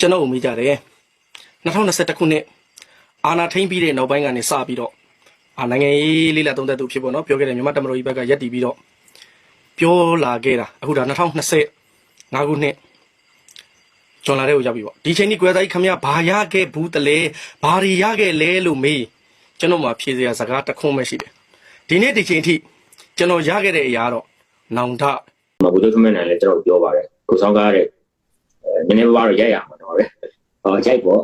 ကျွန်တော်ကိုမေးကြတယ်2021ခုနှစ်အာနာထိန်ပြီးတဲ့နောက်ပိုင်းကနေစပြီးတော့အာနိုင်ငံရေးလေးလာသုံးသက်သူဖြစ်ပေါ့နော်ပြောခဲ့တဲ့မြန်မာတမတော်ကြီးဘက်ကရက်တီပြီးတော့ပြောလာခဲ့တာအခုဒါ2025ခုနှစ်ကျွန်လာတဲ့ကိုရောက်ပြီပေါ့ဒီချိန်ကြီးကွယ်သားကြီးခမရဘာရခဲ့ဘူးတလဲဘာတွေရခဲ့လဲလို့မေးကျွန်တော်မှဖြေစရာစကားတစ်ခုမှရှိတယ်ဒီနေ့ဒီချိန်ထိကျွန်တော်ရခဲ့တဲ့အရာတော့နောင်တမဘုဒ္ဓခမင်းနဲ့လည်းကျွန်တော်ပြောပါတယ်ကိုဆောင်ကားတဲ့အဲ နည်းနည်းပါးပါးတော့ရိုက်ရမှာတော့ပဲဟောရိုက်ပေါ့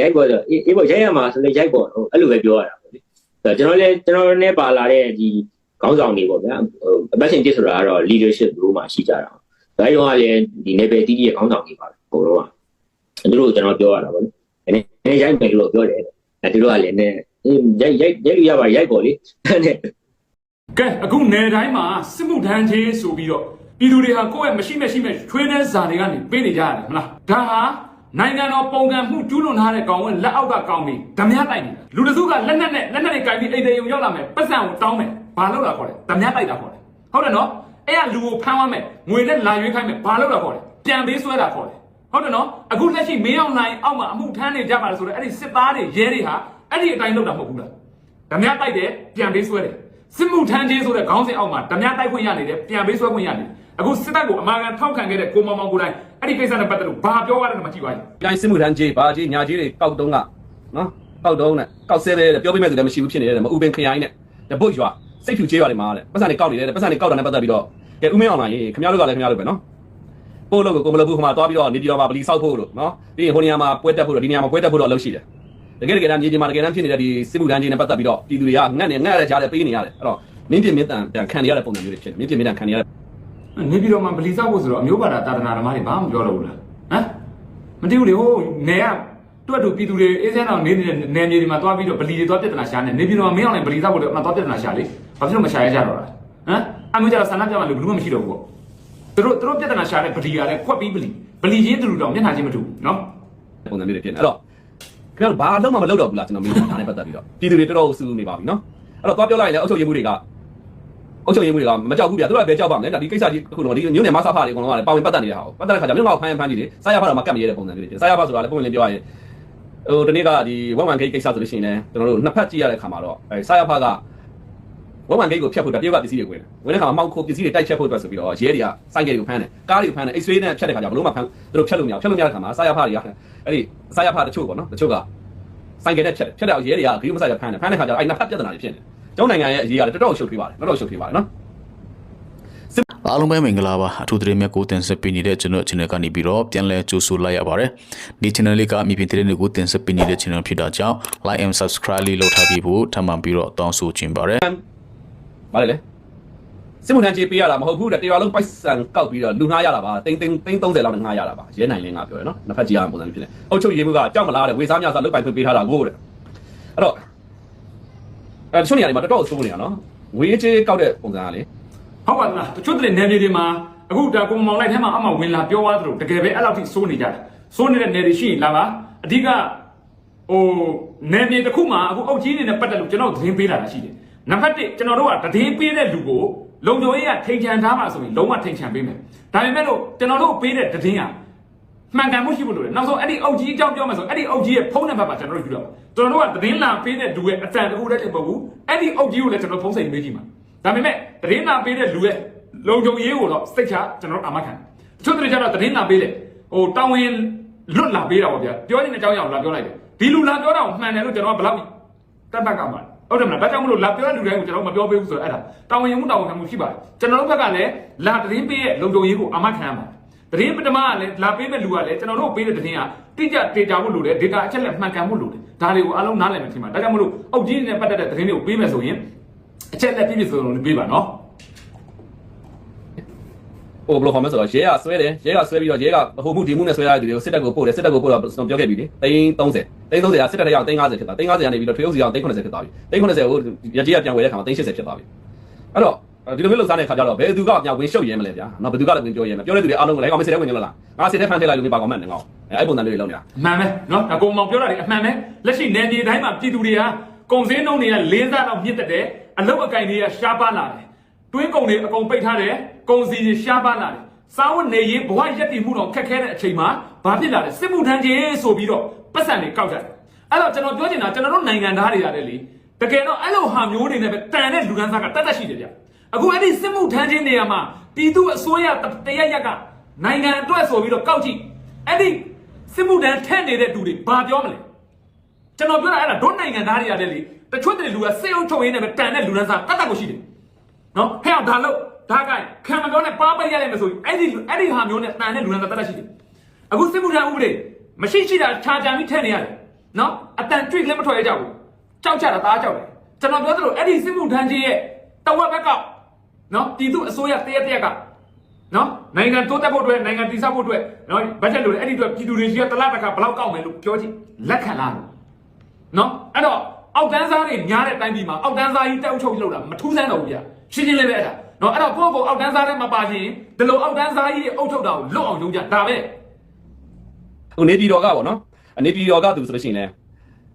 ရိုက်ပေါ့ဆိုအေးပေါ့ရိုက်ရမှာဆိုလည်းရိုက်ပေါ့ဟိုအဲ့လိုပဲပြောရတာပေါ့လေအဲကျွန်တော်လည်းကျွန်တော်နဲ့ပါလာတဲ့ဒီခေါင်းဆောင်တွေပေါ့ဗျာဟိုအပတ်ရှင်တစ်ဆိုတာကတော့ leadership တို့မှာရှိကြတာဒါကြောင့်ကလည်းဒီ level တီးတီးရဲ့ခေါင်းဆောင်တွေပါဘုရောကသူတို့ကျွန်တော်ပြောရတာပေါ့လေနည်းနည်းရိုက်မယ်လို့ပြောတယ်အဲသူတို့ကလည်းနည်းရိုက်ရိုက်ရိုက်လို့ရပါရိုက်ပေါ့လေနဲ့ကဲအခုနယ်တိုင်းမှာစစ်မှုထမ်းချင်းဆိုပြီးတော့ ပြည်သူတွေဟာကိုယ့်ရဲ့မရှိမရှိမဲ့ချွေးတဲ့ဇာတွေကနေပေးနေကြရတယ်မလားဒါဟာနိုင်ငံတော်ပုံကံမှုကျူးလွန်ထားတဲ့ကောင်ဝင်လက်အောက်ကကောင်ပြီးဓမြတိုက်နေတာလူတစုကလက်နက်နဲ့လက်နက်တွေကင်ပြီးအိမ်သေးုံရောက်လာမယ်ပတ်စံကိုတောင်းမယ်ဘာလို့လာခေါ်လဲဓမြတိုက်တာခေါ်တယ်ဟုတ်တယ်နော်အဲ့ကလူကိုဖမ်းသွားမယ်ငွေနဲ့လာရွေးခိုင်းမယ်ဘာလို့လာခေါ်လဲပြန်ပေးဆွဲတာခေါ်တယ်ဟုတ်တယ်နော်အခုလက်ရှိမင်းအောင်နိုင်အောက်မှာအမှုထမ်းနေကြပါလေဆိုတော့အဲ့ဒီစစ်သားတွေရဲတွေဟာအဲ့ဒီအတိုင်းလုပ်တာမဟုတ်ဘူးလားဓမြတိုက်တယ်ပြန်ပေးဆွဲတယ်စစ်မှုထမ်းချင်းဆိုတဲ့ခေါင်းစဉ်အောက်မှာဓမြတိုက်ခွင့်ရနေတယ်ပြန်ပေးဆွဲခွင့်ရနေတယ် အခုစစ်တပ်ကိုအမာခံထောက်ခံခဲ့တဲ့ကိုမောင်မောင်ကိုယ်တိုင်အဲ့ဒီကိစ္စနဲ့ပတ်သက်လို့ဘာပြောရတယ်မှကြည့်ပါဦး။တိုင်းစစ်မှုထမ်းကြီးဘာကြီးညာကြီးတွေကောက်တုံးကနော်ကောက်တုံးနဲ့ကောက်ဆဲတယ်ပြောပြမဲ့သူလည်းမရှိဘူးဖြစ်နေတယ်မအူပင်ခရိုင်နဲ့တပုတ်ရွာစိတ်ဖြူချေးရွာတွေမှာတဲ့ပတ်စံတွေကောက်နေတယ်ပတ်စံတွေကောက်တာနဲ့ပတ်သက်ပြီးတော့ကဲဦးမင်းအောင်လာရေးခင်ဗျားတို့ကလည်းခင်ဗျားတို့ပဲနော်ပို့လို့ကိုမလို့ဘူးခမသွားပြီးတော့နေပြည်တော်မှာပလီဆောက်ဖို့လို့နော်ပြီးရင်ဟိုနေရာမှာပွဲတက်ဖို့လို့ဒီနေရာမှာပွဲတက်ဖို့တော့အလုပ်ရှိတယ်တကယ်တကယ်တမ်းမြေကြီးမှာတကယ်တမ်းဖြစ်နေတဲ့ဒီစစ်မှုထမ်းကြီးနဲ့ပတ်သက်ပြီးတော့ပြည်သူတွေကငတ်နေငတ်ရတဲ့ကြားတဲ့ပေးနေရတယ်အဲ့တော့မင်းပြင်းမင်းတန်တန်ခံနေရတဲ့ပုံစံမျိုးတွေဖြစ်တယ်မင်းပြင်းမင်းတန်ခံနေရတဲ့ နေပြည်တော်မှာဗလီဆောက်ဖို့ဆိုတော့အမျိုးဘာသာတာသနာဓမ္မတွေဘာမှမပြောတော့ဘူးလားဟမ်မသိဘူးလေဟိုနေကတွတ်တူပြည်သူတွေအေးစင်းအောင်နေနေတဲ့နယ်မြေတွေမှာသွားပြီးတော့ဗလီတွေသွားပြဿနာရှာနေနေပြည်တော်မှာမင်းအောင်လည်းဗလီဆောက်ဖို့တော့အမှသွားပြဿနာရှာလေဘာဖြစ်လို့မရှာရကြတော့လားဟမ်အမျိုးကြတော့ဆန္ဒပြမှလို့ဘယ်သူမှမရှိတော့ဘူးပေါ့သူတို့သူတို့ပြဿနာရှာတဲ့ဗလီကလည်းခွက်ပြီးဗလီဗလီချင်းတူတူတော့မျက်နှာချင်းမတူဘူးနော်ပုံစံမျိုးတွေဖြစ်နေအဲ့တော့ခင်ဗျားတို့ဘာလုံးမမလုပ်တော့ဘူးလားကျွန်တော်မင်းဒါနဲ့ပတ်သက်ပြီးတော့ပြည်သူတွေတော်တော်စူးနေပါပြီနော်အဲ့တော့သွားပြောလိုက်ရင်လည်းအုပ်ချုပ်ရေးမှုတွေက အုပ်ချုပ်ရေးမှုတွေကမကြောက်ဘူးဗျာသူတို့ကပဲကြောက်ပါမယ်ဒါဒီကိစ္စကြီးအခုတော့ဒီညွန့်နယ်မဆာဖာတွေအကုန်လုံးကလည်းပါဝင်ပတ်သက်နေတဲ့ဟာကိုပတ်သက်တဲ့ခါကျမြို့ငေါဖမ်းဖမ်းကြီးတွေစာရဖာတော့မကတ်မရတဲ့ပုံစံမျိုးတွေဖြစ်စာရဖာဆိုတာလည်းပုံမှန်လေးပြောရရင်ဟိုဒီနေ့ကဒီဝန်ဝန်ဂိတ်ကိစ္စဆိုလို့ရှိရင်လည်းကျွန်တော်တို့နှစ်ဖက်ကြည့်ရတဲ့ခါမှာတော့အဲစာရဖာကဝန်ဝန်ဂိတ်ကိုဖျက်ဖို့တတရုတ်ကပစ္စည်းတွေဝင်တယ်ဝင်တဲ့ခါမှာမောက်ခိုပစ္စည်းတွေတိုက်ချက်ဖို့အတွက်ဆိုပြီးတော့ရဲတွေကစိုက်ဂိတ်ကိုဖမ်းတယ်ကားတွေကိုဖမ်းတယ်အိတ်ဆွေးနဲ့ဖျက်တဲ့ခါကျဘလို့မှဖမ်းသူတို့ဖျက်လို့မရဖျက်လို့မရတဲ့ခါမှာစာရဖာတွေကအဲ့ဒီစာရဖာတချို့ပေါ့နော်တချို့ကဆိုင်ကယ်နဲ့ဖြတ်တယ်ဖြတ်တဲ့ရဲတွေကဂရုမစိုက်ရဖမ်းတယ်ဖမ်းတဲ့ခါကျတော့အဲ့နှစ်ဖက်ပြဿနာတွေဖြစ်နေတယ် ကျောင်းနိုင်ငံရဲ့အရေးကလည်းတော်တော်ရှုပ်ထွေးပါတယ်တော်တော်ရှုပ်ထွေးပါတယ်နော်အားလုံးပဲမင်္ဂလာပါအထူးသတင်းမြတ်ကိုတင်ဆက်ပေးနေတဲ့ကျွန်တော် channel ကနေပြီးတော့ပြန်လည်ကြိုဆိုလိုက်ရပါတယ်ဒီ channel လေးကအမြင်ပြင်သတင်းတွေကိုတင်ဆက်ပေးနေတဲ့ channel ဖြစ်တာကြောင့် like and subscribe လေးလုပ်ထားပြီးဖို့ထပ်မံပြီးတော့တောင်းဆိုချင်ပါတယ်ဗါလေလေစစ်မှုထမ်းကြေးပေးရတာမဟုတ်ဘူးတဲ့တရားလုံးပိုက်ဆံကောက်ပြီးတော့လူငှားရတာပါတိန်တိန်တိန်30လောက်နဲ့ငှားရတာပါရဲနိုင်လင်းကပြောရနော်နှစ်ဖက်ကြည့်ရအောင်ပုံစံမျိုးဖြစ်နေအုတ်ချုပ်ရေးမှုကကြောက်မလားတဲ့ဝေစားများစားလုတ်ပိုင်ဖွင့်ပေးထားတာကိုတဲ့အဲ့တော့ အဲ့တချို့နေရာတွေမှာတော်တော်ဆိုးနေတာနော်ဝေးကြေးကောက်တဲ့ပုံစံကလေဟုတ်ပါလားတချို့တဲ့နယ်မြေတွေမှာအခုဒါကိုမောင်လိုက်ထဲမှာအမှဝင်လာပြောသွားသလိုတကယ်ပဲအဲ့လောက်ထိစိုးနေကြတယ်စိုးနေတဲ့နယ်တွေရှိရင်လာပါအဓိကဟိုနယ်မြေတစ်ခုမှာအခုအုပ်ကြီးနေနဲ့ပတ်သက်လို့ကျွန်တော်သတင်းပေးလာတာရှိတယ်နံပါတ်1ကျွန်တော်တို့ကသတင်းပေးတဲ့လူကိုလုံခြုံရေးကထိန်ချန်ထားပါဆိုရင်လုံးဝထိန်ချန်ပေးမယ်ဒါပေမဲ့လို့ကျွန်တော်တို့ပေးတဲ့သတင်းက မှန်ကန်မှုရှိဖို့လိုတယ်နောက်ဆုံးအဲ့ဒီအုပ်ကြီးအကြောင်းပြောမယ်ဆိုအဲ့ဒီအုပ်ကြီးရဲ့ဖုန်းနံပါတ်ပါကျွန်တော်တို့ယူတော့ကျွန်တော်တို့ကသတင်းလာပေးတဲ့လူရဲ့အတန်တကူတည်းတင်ပေါ့ဘူးအဲ့ဒီအုပ်ကြီးကိုလည်းကျွန်တော်ဖုန်းဆိုင်မေးကြည့်မှာဒါပေမဲ့သတင်းလာပေးတဲ့လူရဲ့လုံခြုံရေးကိုတော့စိတ်ချကျွန်တော်တို့အာမခံတချို့တည်းကျတော့သတင်းလာပေးတယ်ဟိုတောင်းဝင်လွတ်လာပေးတာပေါ့ဗျာပြောနေတဲ့အကြောင်းအရာကိုလာပြောလိုက်တယ်ဒီလူလာပြောတာကိုမှန်တယ်လို့ကျွန်တော်ကဘယ်လောက်တက်တက်ကမှာဟုတ်တယ်မလားဒါကြောင့်မလို့လာပြောတဲ့လူတိုင်းကိုကျွန်တော်မပြောပေးဘူးဆိုတော့အဲ့ဒါတောင်းဝင်မှုတောင်းဝင်မှုရှိပါတယ်ကျွန်တော်တို့ဘက်ကလည်းလာသတင်းပေးရဲ့လုံခြုံရေးကိုအာမခံရမှာ တရင်ပထမကလည်းလာပေးမဲ့လူကလည်းကျွန်တော်တို့ပေးတဲ့တရင်ကတိကျဒေတာဖို့လိုတယ် data အချက်လက်မှန်ကန်ဖို့လိုတယ်ဒါတွေကိုအားလုံးနားလည်မယ်ထင်ပါဒါကြောင့်မလို့အုပ်ကြီးနဲ့ပတ်သက်တဲ့တရင်တွေကိုပေးမယ်ဆိုရင်အချက်လက်ပြည့်ပြည့်စုံစုံလေးပေးပါနော်ဟိုဘယ်လိုခေါ်မလဲဆိုတော့ရဲကဆွဲတယ်ရဲကဆွဲပြီးတော့ရဲကဟိုမှုဒီမှုနဲ့ဆွဲရတဲ့သူတွေကိုစစ်တပ်ကိုပို့တယ်စစ်တပ်ကိုပို့တော့ကျွန်တော်ပြောခဲ့ပြီလေသိန်း30သိန်း30ကစစ်တပ်တရားသိန်း50ဖြစ်သွားသိန်း50ကနေပြီးတော့ထွေးဥစီအောင်သိန်း80ဖြစ်သွားပြီသိန်း80ကိုရကြီးကပြန်ဝယ်တဲ့ခါမှာသိန်း80ဖြစ်သွားပြီအဲ့တော့ ဒီလိုမျိုးလှုပ်ရှားတဲ့ခါကျတော့ဘယ်သူကညဝင်ရှုပ်ရဲမလဲဗျာနော်ဘယ်သူကလည်းဝင်ပြောရဲမလဲပြောတဲ့သူတွေအားလုံးကလည်းကောင်မစစ်တဲ့ဝင်ကြလားငါစစ်တဲ့ဖန်ထည့်လိုက်လို့မပါကောင်မှန်တယ်ငါအဲ့အဲ့ပုံစံလေးတွေလုပ်နေတာအမှန်ပဲနော်ဒါကိုမောင်ပြောတာတွေအမှန်ပဲလက်ရှိနယ်မြေတိုင်းမှာပြည်သူတွေကကုံစင်းနှုံတွေကလေးစားတော့မြင့်တက်တယ်အလုတ်အကင်တွေကရှားပါလာတယ်တွင်းကုံတွေအကုန်ပိတ်ထားတယ်ကုံစီတွေရှားပါလာတယ်စာဝတ်နေရေးဘဝရက်တည်မှုတော့ခက်ခဲတဲ့အချိန်မှာဘာဖြစ်လာလဲစစ်မှုထမ်းခြင်းဆိုပြီးတော့ပတ်စံတွေကောက်ကြတယ်အဲ့တော့ကျွန်တော်ပြောချင်တာကျွန်တော်တို့နိုင်ငံသားတွေရတယ်လေတကယ်တော့အဲ့လိုဟာမျိုးတွေနဲ့ပဲတန်တဲ့လူကန်းစားကတတ်တတ်ရှိတယ်ဗျ အခုအဲ့ဒီစစ်မှုထမ်းခြင်းနေရာမှာပြည်သူအစိုးရတရက်ရက်ကနိုင်ငံအတွက်ဆိုပြီးတော့ကောက်ကြည့်အဲ့ဒီစစ်မှုထမ်းထက်နေတဲ့သူတွေဘာပြောမလဲကျွန်တော်ပြောတာအဲ့ဒါဒုနိုင်ငံသားတွေရတယ်လေတချို့တဲ့လူကစေအုပ်ချုပ်ရင်းနဲ့ပဲတန်တဲ့လူလန်းစားတတ်တတ်ကိုရှိတယ်နော်ဟဲ့အောင်ဒါလို့ဒါကခံမပြောနဲ့ပါပိတ်ရလိုက်မယ်ဆိုရင်အဲ့ဒီအဲ့ဒီဟာမျိုးနဲ့တန်တဲ့လူလန်းစားတတ်တတ်ရှိတယ်အခုစစ်မှုထမ်းဥပဒေမရှိရှိတာခြာကြံပြီးထည့်နေရတယ်နော်အတန်တွေ့လည်းမထွက်ရကြဘူးကြောက်ကြတာသားကြောက်တယ်ကျွန်တော်ပြောသလိုအဲ့ဒီစစ်မှုထမ်းကြီးရဲ့တဝက်ဘက်က နော်ပြည်သူအစိုးရတရက်တရက်ကနော်နိုင်ငံတိုးတက်ဖို့အတွက်နိုင်ငံတည်ဆောက်ဖို့အတွက်နော်ဘတ်ဂျက်လိုတယ်အဲ့ဒီအတွက်ပြည်သူတွေကြီးကတစ်လတစ်ခါဘယ်လောက်ကောက်မယ်လို့ပြောကြည့်လက်ခံလားနော်အဲ့တော့အောက်တန်းစားတွေများတဲ့တိုင်းပြည်မှာအောက်တန်းစားကြီးတက်အုပ်ချုပ်ကြီးလောက်တာမထူးဆန်းတော့ဘူးဗျရှင်းရှင်းလေးပဲအဲ့ဒါနော်အဲ့တော့ကိုယ့်ကိုယ်အောက်တန်းစားထဲမှာပါခြင်းဒီလိုအောက်တန်းစားကြီးအုပ်ချုပ်တာကိုလွတ်အောင်လုပ်ကြဒါပဲဟိုနေပြည်တော်ကပေါ့နော်အနေပြည်တော်ကသူဆိုလို့ရှိရင်လည်း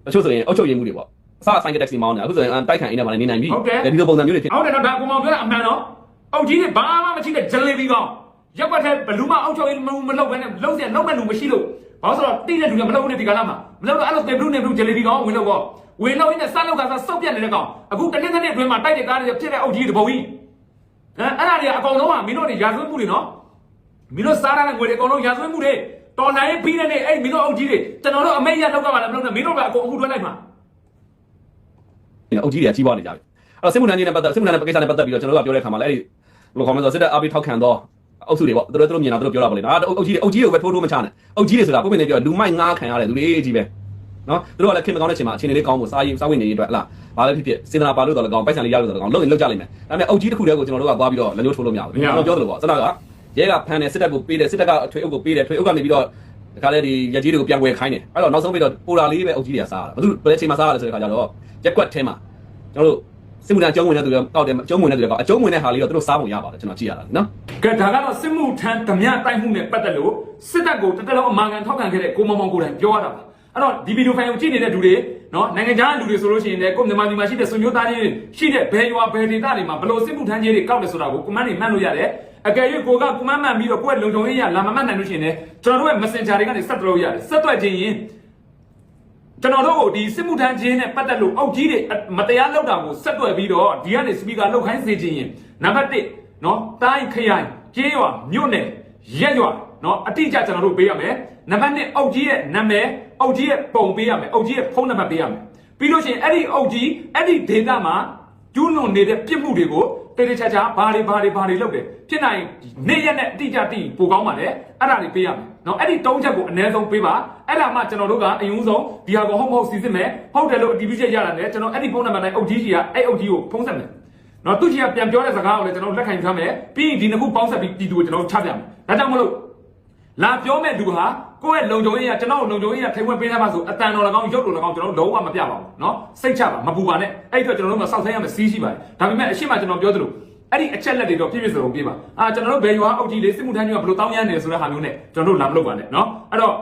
တချို့ဆိုရင်အုတ်ချုပ်ရင်းမှုတွေပေါ့ အစဆိုင်ကတက်ဆီမောင်းနေတာအခုဆိုရင်တိုက်ခိုင်အင်းနဲ့ပါနေနိုင်ပြီဒီလိုပုံစံမျိုးတွေဖြစ်ဟုတ်တယ်နော်ဒါကိုမောင်ပြောတာအမှန်နော်အောက်ကြီးတွေဘာမှမရှိတဲ့ဂျယ်လီဘီကောင်ရက်ွက်တဲ့ဘလူးမအောက်ချုပ်ရေးမမလုပ်ဘဲနဲ့လုံးစရာလုံးမဲ့လူမရှိလို့ဘာလို့ဆိုတော့တိတဲ့လူကမလုပ်နဲ့ဒီကလာမှာမလုပ်တော့အဲ့လိုတေဘလူးနေဘလူးဂျယ်လီဘီကောင်ဝင်လို့ပေါ့ဝင်လို့ရင်းနဲ့စလောက်ကစားစုပ်ပြတ်နေတဲ့ကောင်အခုတနေ့တနေ့အတွင်းမှာတိုက်တဲ့ကားတွေဖြစ်တဲ့အောက်ကြီးတွေပုံကြီးဟမ်အဲ့ဒါတွေကအကောင်လုံးကမင်းတို့တွေရာဇဝတ်မှုတွေနော်မင်းတို့စားရတဲ့ငွေတွေအကုန်လုံးရာဇဝတ်မှုတွေတော်လိုင်းပြီးတဲ့နေ့အဲ့မင်းတို့အုပ်ကြီးတွေကျွန်တော်တို့အမိတ်ရလောက်ကပါလားမလုပ်နဲ့မင်းတို့ကအကုန်အခုတွဲလိုက်မှာ အုတ်ကြီးတွေကကြီးပွားနေကြပြီအဲ့တော့စစ်မှုထမ်းကြီးနဲ့ပတ်သက်စစ်မှုထမ်းတဲ့ကိစ္စနဲ့ပတ်သက်ပြီးတော့ကျွန်တော်တို့ကပြောတဲ့ခါမှာလည်းအဲ့ဒီဘယ်လိုခေါ်မလဲဆိုတော့စစ်တပ်အားပေးထောက်ခံတော့အုပ်စုတွေပေါ့သူတို့တို့မြင်တာသူတို့ပြောတာပေါ့လေဒါအုပ်ကြီးတွေအုပ်ကြီးတွေကိုပဲထိုးထိုးမချနဲ့အုပ်ကြီးတွေဆိုတာပုံမှန်နေပြောလူမိုက်ငားခံရတယ်လူတွေကြီးပဲနော်သူတို့ကလည်းခင်မကောင်းတဲ့ချိန်မှာအခြေအနေလေးကောင်းဖို့စားရေးစားဝင်နေရေးအတွက်ဟလားဘာလဲဖြစ်ဖြစ်စေတနာပါလို့တော့လည်းကောင်းပိုက်ဆံလေးရလို့တော့ကောင်းလုံးရင်လောက်ကြလိမ့်မယ်ဒါပေမဲ့အုပ်ကြီးတစ်ခုတည်းကိုကျွန်တော်တို့ကသွားပြီးတော့လက်ညှိုးထိုးလို့မရဘူးကျွန်တော်ပြောသလိုပေါ့စနကရဲကဖမ်းတယ်စစ်တပ်ကိုပေးတယ်စစ်တပ်ကထွေအုပ်ကိုပေးတယ်ထွေအုပ်ကနေပြီးတော့ ဒီခါလေးဒီရက်ကြီးတွေကိုပြန်ဝယ်ခိုင်းတယ်အဲ့တော့နောက်ဆုံးပြီးတော့ပိုလာလေးပဲအုပ်ကြီးတွေကစားတာဘာလို့ဘယ်ချိန်မှာစားရလဲဆိုတဲ့ခါကျတော့ရက်ကွက်ထဲမှာကျွန်တော်တို့စစ်မှုထမ်းအကျုံးဝင်တဲ့သူတွေတောက်တယ်အကျုံးဝင်တဲ့သူတွေကအကျုံးဝင်တဲ့ဟာလေးတော့သူတို့စားပုံရပါတယ်ကျွန်တော်ကြည့်ရတာနော်ကဲဒါကတော့စစ်မှုထမ်းဓမြတိုက်မှုနဲ့ပတ်သက်လို့စစ်တပ်ကိုတတလုံးအမာခံထောက်ခံခဲ့တဲ့ကိုမောင်မောင်ကိုယ်တိုင်ပြောရတာပါအဲ့တော့ဒီဗီဒီယိုဖိုင်ကိုကြည့်နေတဲ့လူတွေနော်နိုင်ငံခြားလူတွေဆိုလို့ရှိရင်လည်းကိုမြန်မာပြည်မှာရှိတဲ့ဆွေမျိုးသားချင်းတွေရှိတဲ့ဘယ်ရွာဘယ်ဒေသတွေမှာဘယ်လိုစစ်မှုထမ်းကြီးတွေကောက်တယ်ဆိုတာကိုကွန်မန့်တွေမှတ်လို့ရတယ် အကယ်၍ကိုကကိုမမှန်ပြီးတော့ကိုယ့်ရဲ့လုံခြုံရေးရလာမမှတ်နိုင်လို့ရှိရင်လည်းကျွန်တော်တို့ရဲ့ messenger တွေကနေဆက်သွယ်လို့ရတယ်ဆက်သွယ်ခြင်းရင်ကျွန်တော်တို့ကိုဒီစစ်မှုထမ်းခြင်းနဲ့ပတ်သက်လို့အောက်ကြီးတွေမတရားလုပ်တာကိုဆက်သွယ်ပြီးတော့ဒီကနေ speaker လောက်ခိုင်းစေခြင်းရင်နံပါတ်1နော်တိုင်းခရိုင်ကျေးရွာမြို့နယ်ရက်ရွာနော်အတိအကျကျွန်တော်တို့ပေးရမယ်နံပါတ်1အောက်ကြီးရဲ့နာမည်အောက်ကြီးရဲ့ပုံပေးရမယ်အောက်ကြီးရဲ့ဖုန်းနံပါတ်ပေးရမယ်ပြီးလို့ရှိရင်အဲ့ဒီအောက်ကြီးအဲ့ဒီ data မှာ ကျူးလွန်နေတဲ့ပြစ်မှုတွေကိုတိတိကျကျဘာတွေဘာတွေဘာတွေလုပ်တယ်ဖြစ်နိုင်နေ့ရက်နဲ့အတိအကျတိပိုကောင်းပါလေအဲ့ဒါတွေပေးရမယ်နော်အဲ့ဒီ၃ချက်ကိုအနည်းဆုံးပေးပါအဲ့ဒါမှကျွန်တော်တို့ကအရင်ဆုံးဒီဟာကိုဟုတ်မဟုတ်စီစစ်မယ်ဟုတ်တယ်လို့အတည်ပြုချက်ရတာနဲ့ကျွန်တော်အဲ့ဒီဖုန်းနံပါတ်နဲ့အုပ်ကြီးကြီးကအဲ့အုပ်ကြီးကိုဖုန်းဆက်မယ်နော်သူကြီးကပြန်ပြောတဲ့စကားကိုလည်းကျွန်တော်လက်ခံယူထားမယ်ပြီးရင်ဒီနှစ်ခုပေါင်းဆက်ပြီးပြည်သူကိုကျွန်တော်ချပြမယ်ဒါကြောင့်မလို့လာပြောမဲ့လူဟာ ကိုယ့်ရဲ့လုံခြုံရေးကကျွန်တော်လုံခြုံရေးကထိဝင်ပေးထားပါဆိုအတန်တော်၎င်းရုပ်တော်၎င်းကျွန်တော်လုံးဝမပြပါဘူးเนาะစိတ်ချပါမပူပါနဲ့အဲ့အတွက်ကျွန်တော်တို့ကစောင့်ဆိုင်ရမယ်စီးရှိပါတယ်ဒါပေမဲ့အရှိမကျွန်တော်ပြောသလိုအဲ့ဒီအချက်လက်တွေတော့ပြည့်ပြည့်စုံစုံပြပါအာကျွန်တော်တို့ဘယ်ရွာအောက်ကြီးလေးစစ်မှုထမ်းကြီးကဘယ်လိုတောင်းရမ်းနေဆိုတဲ့ဟာမျိုးနဲ့ကျွန်တော်တို့လာမလုပ်ပါနဲ့เนาะအဲ့တော့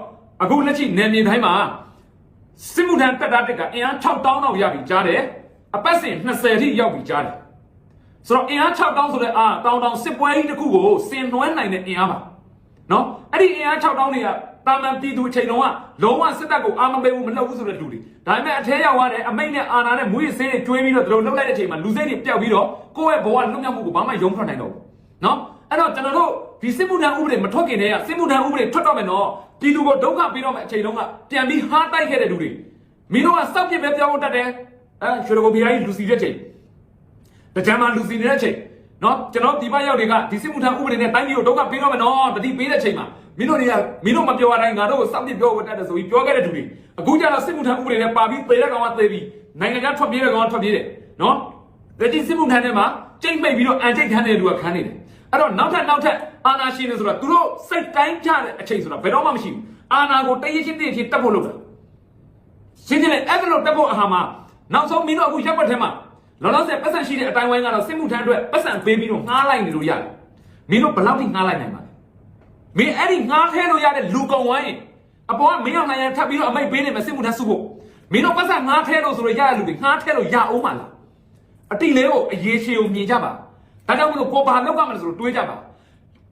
အခုလက်ရှိနယ်မြေတိုင်းမှာစစ်မှုထမ်းတက်တာတက်ကအင်အား6000တောင်ရပြီကြားတယ်အပတ်စဉ်20ထိရောက်ပြီကြားတယ် ဆိုတော့အင်အား6တောင်းဆိုတဲ့အာတောင်းတောင်းစစ်ပွဲကြီးတစ်ခုကိုစင်နွှဲနိုင်တဲ့အင်အားပါနော်အဲ့ဒီအင်အား6တောင်းတွေက တာမန်ပြည်သူအချိန်လုံးကလုံးဝစစ်တပ်ကိုအာမပေးဘူးမလှုပ်ဘူးဆိုတဲ့လူတွေဒါပေမဲ့အထဲရောက်သွားတဲ့အမိတ်နဲ့အာဏာနဲ့မွေးဆေးတွေကျွေးပြီးတော့ဒီလိုလှုပ်လိုက်တဲ့အချိန်မှာလူစိတ်တွေပျောက်ပြီးတော့ကိုယ့်ရဲ့ဘဝလွတ်မြောက်မှုကိုဘာမှယုံထွက်နိုင်တော့ဘူးနော်အဲ့တော့ကျွန်တော်တို့ဒီစစ်မှုထမ်းဥပဒေမထွက်ခင်တည်းကစစ်မှုထမ်းဥပဒေထွက်တော့မယ်နော်ပြည်သူကိုဒုက္ခပေးတော့မယ်အချိန်လုံးကပြန်ပြီးဟားတိုက်ခဲ့တဲ့လူတွေမင်းတို့ကစောက်ပြစ်ပဲပြောင်းဖို့တတ်တယ်အဲရွှေရကိုဘီယာကြီးလူစီတဲ့ချိန်တကြမ်းမှလူစီနေတဲ့အချိန်နော်ကျွန်တော်ဒီဘက်ရောက်တွေကဒီစစ်မှုထမ်းဥပဒေနဲ့တိုင်းပြည်ကိုဒုက္ခပေးတော့မယ်နော်တတိပေးတဲ့ချိန်မှာ မင်းတို့တွေကမင်းတို့မပြောရတိုင်းငါတို့ကိုစောင့်ပြစ်ပြောဝတ်တတ်တယ်ဆိုပြီးပြောခဲ့တဲ့သူတွေအခုကျတော့စစ်မှုထမ်းဥပဒေနဲ့ပါပြီးသေတဲ့ကောင်ကသေပြီးနိုင်ငံခြားထွက်ပြေးတဲ့ကောင်ကထွက်ပြေးတယ်နော်ဒါဒီစစ်မှုထမ်းထဲမှာကြိတ်မိတ်ပြီးတော့အန်တိတ်ခံတဲ့လူကခံနေတယ်အဲ့တော့နောက်ထပ်နောက်ထပ်အာနာရှင်နေဆိုတာသူတို့စိတ်တိုင်းကြတဲ့အချိန်ဆိုတာဘယ်တော့မှမရှိဘူးအာနာကိုတရချင်းတရချင်းတက်ဖို့လုပ်တာရှင်းရှင်းလေးအဲ့ဒါလို့တက်ဖို့အဟာမှာနောက်ဆုံးမင်းတို့အခုရက်ွက်ထဲမှာလောလောဆယ်ပတ်စံရှိတဲ့အတိုင်းဝိုင်းကတော့စစ်မှုထမ်းအတွက်ပတ်စံပေးပြီးတော့ငှားလိုက်နေလို့ရတယ်မင်းတို့ဘယ်လောက်ထိငှားလိုက်နိုင်ပါလဲ မင်းအဲ့ဒီငှားထဲလို့ရတဲ့လူကောင်ဝိုင်းအပေါ်ကမင်းအောင်နိုင်ရန်ထပ်ပြီးတော့အမိတ်ပေးနေမယ်စစ်မှုထမ်းစုဖို့မင်းတို့ပတ်စံငှားထဲလို့ဆိုတော့ရရလူတွေငှားထဲလို့ရအောင်ပါလားအတိလေးကိုအရေးချေကိုမြင်ကြပါဒါကြောင့်မလို့ကိုဘာလောက်ကမလဲဆိုတော့တွေးကြပါ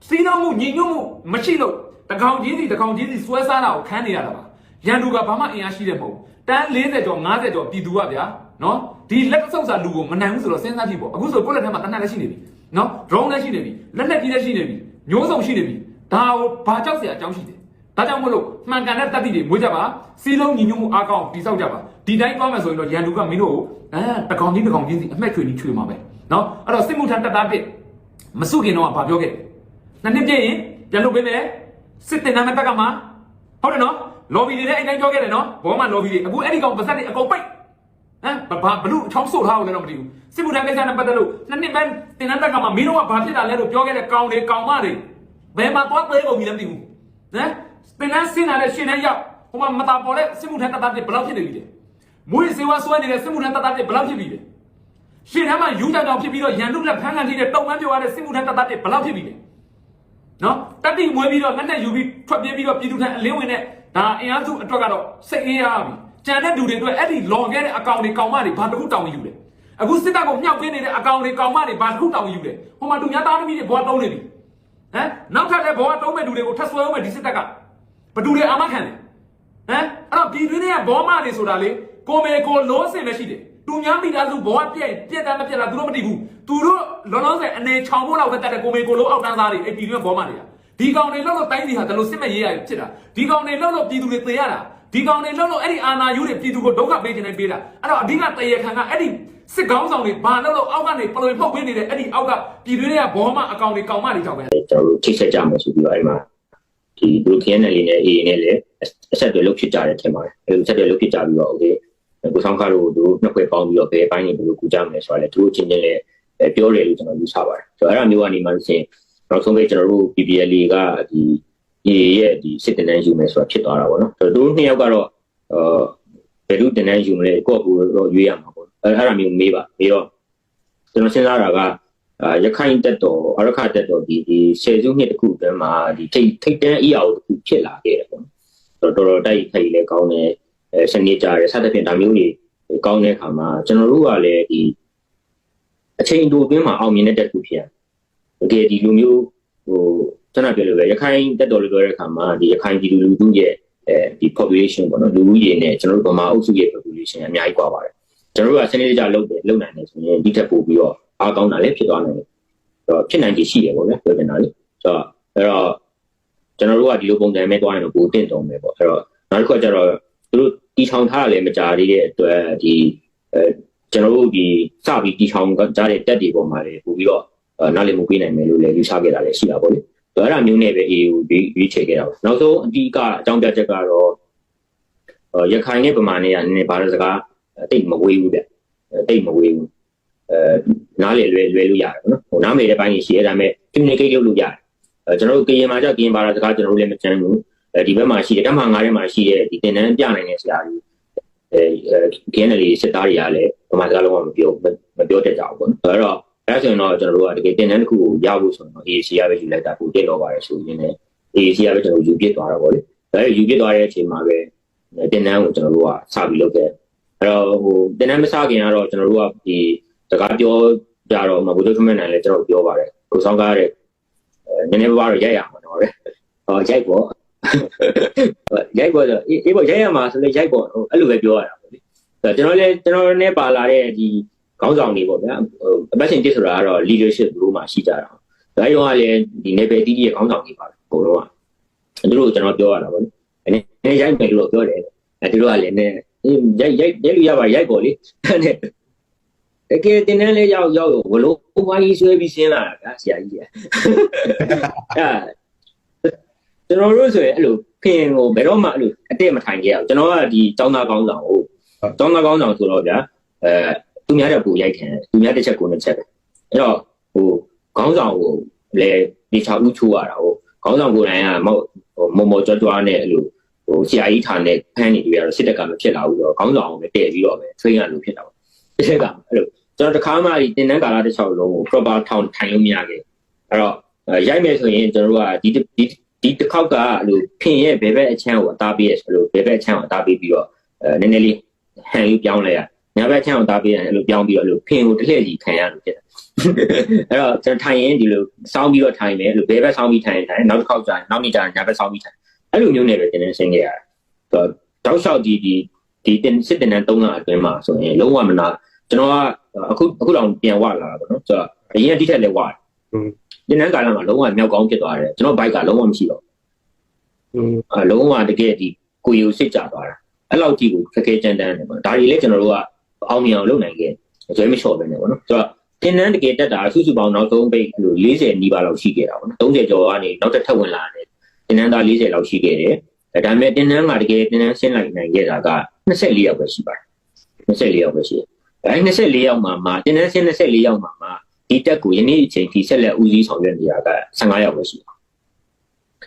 စီးနှောင်းမှုညီညွတ်မှုမရှိလို့တကောင်ချင်းစီတကောင်ချင်းစီစွဲစားတာကိုခန်းနေရတာပါရန်သူကဘာမှအင်အားရှိတဲ့မဟုတ်ဘူးတန်း40ကျော်50ကျော်ပြည်သူကဗျာနော်ဒီလက်ဆုပ်စာလူကိုမနိုင်ဘူးဆိုတော့စဉ်းစားကြည့်ပေါ့အခုဆိုကိုယ့်လက်ထက်မှာတနက်လည်းရှိနေပြီနော် drone လည်းရှိနေပြီလက်နက်ကြီးလည်းရှိနေပြီမျိုးစုံရှိနေပြီ ဒါကိုဘာကြောက်เสียအကြောင်းရှိတယ်ဒါကြောင့်မလို့မှန်ကန်တဲ့တတိတွေမွေးကြပါစီလုံးညီညွတ်မှုအားကောင်းတိဆောက်ကြပါဒီတိုင်းသွားမယ်ဆိုရင်တော့ရန်သူကမင်းတို့ကိုအဲတကောင်ချင်းတကောင်ချင်းစီအမှက်ချွေပြီးချွေမှာပဲနော်အဲ့တော့စစ်မှုထမ်းတပ်သားတစ်မစုခင်တော့ကဘာပြောခဲ့လဲနှစ်နှစ်ပြည့်ရင်ပြန်လုပ်ပေးမယ်စစ်တင်နာမတက်ကမှာဟုတ်တယ်နော်လော်ဘီတွေလည်းအဲ့တိုင်းပြောခဲ့တယ်နော်ဘောမှာလော်ဘီတွေအခုအဲ့ဒီကောင်ပါဇက်တွေအကုန်ပိတ်ဟမ်ဘာဘလူချောင်းဆို့ထားအောင်လည်းတော့မသိဘူးစစ်မှုထမ်းကိစ္စနဲ့ပတ်သက်လို့နှစ်နှစ်ပဲတင်နာတက်ကမှာမင်းတို့ကဘာဖြစ်တာလဲလို့ပြောခဲ့တဲ့ကောင်တွေကောင်မတွေ ဘယ်မှာသွားသေးကုန်ပြီလဲမသိဘူးဟမ်တင်နာစင်လာတဲ့ရှင်နဲ့ရောက်ဟိုမှာမတာပေါ်တဲ့စစ်မှုထမ်းတပ်သားတွေဘယ်လောက်ဖြစ်နေပြီလဲမွေးစေဝါဆွဲနေတဲ့စစ်မှုထမ်းတပ်သားတွေဘယ်လောက်ဖြစ်ပြီလဲရှင်ထဲမှာယူကြောင်ကြောင်ဖြစ်ပြီးတော့ရန်တုလက်ဖမ်းကန်ထိတဲ့တုံမန်းပြောရတဲ့စစ်မှုထမ်းတပ်သားတွေဘယ်လောက်ဖြစ်ပြီလဲနော်တတိမွေးပြီးတော့လက်နဲ့ယူပြီးထွက်ပြေးပြီးတော့ပြည်သူထံအလင်းဝင်တဲ့ဒါအင်အားစုအတွက်ကတော့စိတ်အေးရပြီကြံတဲ့လူတွေအတွက်အဲ့ဒီလော်ခဲ့တဲ့အကောင်တွေကောင်မတွေဘာတစ်ခုတောင်းယူလဲအခုစစ်တပ်ကိုမြှောက်ပေးနေတဲ့အကောင်တွေကောင်မတွေဘာတစ်ခုတောင်းယူလဲဟိုမှာသူများသားသမီးတွေဘွားတုံးနေပြီ ဟမ်နောက်ထပ်လည်းဘွားတုံးမဲ့လူတွေကိုထပ်ဆွဲအောင်မဲ့ဒီစစ်တပ်ကဘသူတွေအာမခံလဲဟမ်အဲ့တော့ပြည်တွင်းတွေကဘောမတွေဆိုတာလေကိုမေကိုလုံးစင်မရှိတယ်သူများမိသားစုဘောပြက်ပြက်တာမပြက်တာသူတို့မသိဘူးသူတို့လောလောဆယ်အနေချောင်ဖို့လောက်ပဲတတ်တဲ့ကိုမေကိုလုံးအောက်တန်းသားတွေအဲ့ပြည်တွင်းဘောမတွေကဒီကောင်တွေလောက်လို့တိုင်းပြည်ဟာဒါလို့စစ်မဲ့ရေးရဖြစ်တာဒီကောင်တွေလောက်လို့ပြည်သူတွေသေရတာဒီကောင်တွေလောက်လို့အဲ့ဒီအာဏာယူတွေပြည်သူကိုဒုက္ခပေးခြင်းနဲ့ပေးတာအဲ့တော့အဓိကတရေခံကအဲ့ဒီ စစ်ကောင်းဆောင်တွေဘာလို့လို့အောက်ကနေပလွေဖုတ်ပေးနေတဲ့အဲ့ဒီအောက်ကပြည်တွင်းတွေကဘောမအကောင်တွေကောင်မတွေကြောင့်ပဲကျွန်တော်တို့ထိဆက်ကြမယ်ဆိုပြီးတော့အဲ့မှာဒီဘလူး KNL နဲ့ AA နဲ့လည်းအဆက်တွေလုပ်ဖြစ်ကြတယ်ထင်ပါတယ်အဲ့လိုဆက်တွေလုပ်ဖြစ်ကြပြီးတော့ okay ကိုဆောင်ကားတို့တို့နှစ်ခွဲပေါင်းပြီးတော့ဘယ်အပိုင်းတွေဘယ်လိုကူကြမလဲဆိုတာလည်းသူတို့ချင်းချင်းလည်းပြောတယ်လို့ကျွန်တော်ယူဆပါတယ်ဆိုတော့အဲ့ဒါမျိုးကနေမှဆိုရင်နောက်ဆုံးပဲကျွန်တော်တို့ PPL ကဒီ AA ရဲ့ဒီစစ်တနန်းယူမယ်ဆိုတာဖြစ်သွားတာပေါ့နော်ဆိုတော့သူတို့နှစ်ယောက်ကတော့အာဘယ်လိုတနန်းယူမလဲကိုယ့်ကိုယ်တော့ရွေးရမှာပေါ့ အဲ့ဒါမျိုးမေးပါပြီးတော့ကျွန်တော်စဉ်းစားတာကအာရခိုင်တက်တော်အရခတက်တော်ဒီဒီဆယ်စုနှစ်တခုတည်းမှာဒီထိတ်ထိတ်တန်းအရာကိုတခုဖြစ်လာခဲ့တယ်ပေါ့တော်တော်တိုက်ခိုက်လဲကောင်းတယ်အဲစနစ်ကြတယ်စသဖြင့်ဒါမျိုးတွေကောင်းတဲ့အခါမှာကျွန်တော်တို့ကလည်းဒီအချိန်တိုအတွင်းမှာအောင်မြင်တဲ့တက်ခုဖြစ်ရတယ်တကယ်ဒီလူမျိုးဟိုကျွန်တော်ပြောလို့ပဲရခိုင်တက်တော်လို့ပြောတဲ့အခါမှာဒီရခိုင်ပြည်သူလူထုရဲ့အဲဒီ population ပေါ့နော်လူဦးရေနဲ့ကျွန်တော်တို့ဗမာအုပ်စုရဲ့ population အများကြီးကွာပါတယ် ကျွန်တော်တို့ကစနေကြလုပ်တယ်လုပ်နိုင်တယ်ဆိုရင်ဒီထက်ပိုပြီးတော့အားကောင်းတာလည်းဖြစ်သွားနိုင်တယ်ဆိုတော့ဖြစ်နိုင်ခြေရှိတယ်ပေါ့ဗျာပြောချင်တာလေဆိုတော့အဲ့တော့ကျွန်တော်တို့ကဒီလိုပုံစံမဲ့သွားရင်တော့ပိုတင့်တုံပဲပေါ့အဲ့တော့နောက်တစ်ခုကကျတော့သူတို့တီထောင်ထားရလည်းမကြသေးတဲ့အတွက်ဒီအဲကျွန်တော်တို့ဒီစပြီးတီထောင်ကြတဲ့တက်တွေပေါ်မှာလည်းပို့ပြီးတော့နားလည်မှုပေးနိုင်မယ်လို့လည်းယူဆခဲ့တာလည်းရှိတာပေါ့လေဆိုတော့အဲ့ဒါမျိုးနဲ့ပဲ AA ကိုရွေးချယ်ခဲ့တာပါနောက်ဆုံးအဓိကအကြောင်းပြချက်ကတော့ရခိုင်နဲ့ဗမာနဲ့ကနည်းနည်းဘာလို့စကား တိတ်မဝေးဘူးဗျတိတ်မဝေးဘူးအဲနားလေလွယ်လွယ်လို့ရတယ်နော်ဟိုနားမေတဲ့ဘိုင်းကြီးရှိရဒါပေမဲ့ communicate လုပ်လို့ရတယ်အဲကျွန်တော်တို့ကရင်မှာကြောက်ကရင်ဘာသာစကားကျွန်တော်တို့လည်းမချမ်းဘူးအဲဒီဘက်မှာရှိတယ်တမငါးထဲမှာရှိတဲ့ဒီတင်တန်းပြနိုင်တဲ့ဆရာကြီးအဲကင်းနယ်လေးစစ်သားတွေကလည်းဗမာစကားလုံးဝမပြောမပြောတတ်ကြဘူးပေါ့နော်အဲ့တော့အဲ့ဆိုရင်တော့ကျွန်တော်တို့ကတကယ်တင်တန်းတစ်ခုကိုရဖို့ဆိုရင်တော့ AC ရပဲယူလိုက်တာပိုတက်တော့ပါတယ်ဆိုရင်လည်း AC ရပဲကျွန်တော်ယူပြစ်သွားတာပေါ့လေဒါယူပြစ်သွားတဲ့အချိန်မှာပဲတင်တန်းကိုကျွန်တော်တို့ကစပြီးလုပ်ခဲ့ အဲ့တော့ဟိုတင်တန်းမစခင်ကတော့ကျွန်တော်တို့ကဒီစကားပြောကြတော့မဘုဒ္ဓခမနိုင်လည်းကျွန်တော်ပြောပါတယ်ကိုဆောင်ကားတဲ့နည်းနည်းပါးပါတော့ရိုက်ရမှာတော့လေဟောရိုက်ပေါ့ရိုက်ပေါ့ဆိုအေးပေါ့ရိုက်ရမှာဆိုလေရိုက်ပေါ့အဲ့လိုပဲပြောရတာပေါ့လေကျွန်တော်လည်းကျွန်တော်နဲ့ပါလာတဲ့ဒီခေါင်းဆောင်တွေပေါ့ဗျာဟိုအပတ်စဉ်တစ်ဆိုတာကတော့ leadership ဘလို့မှရှိကြတာဒါရောကလည်းဒီ level တီးရဲ့ခေါင်းဆောင်တွေပါပဲဘုံတော့ကသူတို့ကျွန်တော်ပြောရတာပေါ့လေအဲရိုက်မယ်လို့ပြောတယ်အဲသူတို့ကလည်းနဲ့ ရိုက်ရိုက်ရိုက်လို့ရပါရိုက်ပေါ့လေတဲ့တကယ်တင်တန်းလေးရောက်ရောက်ဝလို့ဝိုင်းဆွဲပြီးရှင်းလာတာဗျာဆရာကြီးကအဲကျွန်တော်တို့ဆိုရင်အဲ့လိုခင်ကိုဘယ်တော့မှအဲ့လိုအတက်မထိုင်ခဲ့အောင်ကျွန်တော်ကဒီចောင်းသားကောင်းဆောင်ကိုចောင်းသားကောင်းဆောင်ဆိုတော့ဗျာအဲသူများတဲ့ပူရိုက်ခံသူများတစ်ချက်ကိုနှစ်ချက်ပဲအဲ့တော့ဟိုခေါင်းဆောင်ကိုလည်းဒီချောက်ဦးချိုးရတာဟိုခေါင်းဆောင်ကိုယ်တိုင်ကမောက်မော်မော်ကြွကြွနဲ့အဲ့လို ဟိုဆရာကြီးထားနဲ့ဖမ်းနေတွေ့ရတော့စစ်တပ်ကမဖြစ်လာဘူးတော့ခေါင်းဆောင်ကိုလည်းတည့်ပြီးတော့ပဲ train ရလို့ဖြစ်တာပေါ့တစ်ချက်ကအဲ့လိုကျွန်တော်တခါမှဒီတင်တန်းကာလတစ်ချောက်လုံးကို proper ထောင်ထိုင်လို့မရခဲ့အဲ့တော့ရိုက်မယ်ဆိုရင်ကျွန်တော်တို့ကဒီဒီဒီတစ်ခေါက်ကအဲ့လိုဖင်ရဲ့ဘယ်ဘက်အချမ်းကိုအသားပေးရဆိုလို့ဘယ်ဘက်အချမ်းကိုအသားပေးပြီးတော့အဲနည်းနည်းလေးဟန်လေးပြောင်းလဲရညာဘက်ချမ်းအောင်သားပေးတယ်အဲ့လိုပြောင်းပြီးတော့အဲ့လိုဖင်ကိုတစ်လှည့်စီခံရလို့ဖြစ်တယ်အဲ့တော့ကျွန်တော်ထိုင်ရင်ဒီလိုစောင်းပြီးတော့ထိုင်မယ်အဲ့လိုဘယ်ဘက်စောင်းပြီးထိုင်ရင်ထိုင်နောက်တစ်ခေါက်ကျရင်နောက်နေ့ကျရင်ညာဘက်စောင်းပြီးထိုင် အဲ့လိုမျိုးနဲ့ပဲတင်နေဆင်းခဲ့ရတယ်ဆိုတော့တောက်လျှောက်ဒီဒီဒီတင်စစ်တင်တဲ့3လအတွင်းမှာဆိုရင်လုံးဝမနာကျွန်တော်ကအခုအခုတော့ပြန်ဝလာတာပေါ့နော်ဆိုတော့အရင်ကတိထက်လည်းဝတယ်တင်တဲ့ကာလမှာလုံးဝမြောက်ကောင်းဖြစ်သွားတယ်ကျွန်တော်ဘိုက်ကလုံးဝမရှိတော့အလုံးဝတကယ်ဒီကိုယူစစ်ကြသွားတာအဲ့လောက်ကြီးကိုခက်ခဲကြမ်းတမ်းတယ်ပေါ့ဒါတွေလည်းကျွန်တော်တို့ကအောင်မြင်အောင်လုပ်နိုင်ခဲ့ဇွဲမလျှော့ပဲねပေါ့နော်ဆိုတော့တင်တန်းတကယ်တက်တာစုစုပေါင်းနောက်ဆုံးပိတ်လို့40နီးပါးလောက်ရှိခဲ့တာပေါ့နော်30ကျော်ကနေနောက်ထပ်ထပ်ဝင်လာတယ် တင်တန်းသား40လောက်ရှိခဲ့တယ်ဒါပေမဲ့တင်တန်းမှာတကယ်တင်တန်းဆင်းလိုက်နိုင်ခဲ့တာက24ယောက်ပဲရှိပါတယ်24ယောက်ပဲရှိတယ်အဲ24ယောက်မှာမှာတင်တန်းဆင်း24ယောက်မှာမှာဒီတက်ကိုယနေ့အချိန်ထိဆက်လက်ဦးစီးဆောင်ရွက်နေတာက15ယောက်ပဲရှိတယ်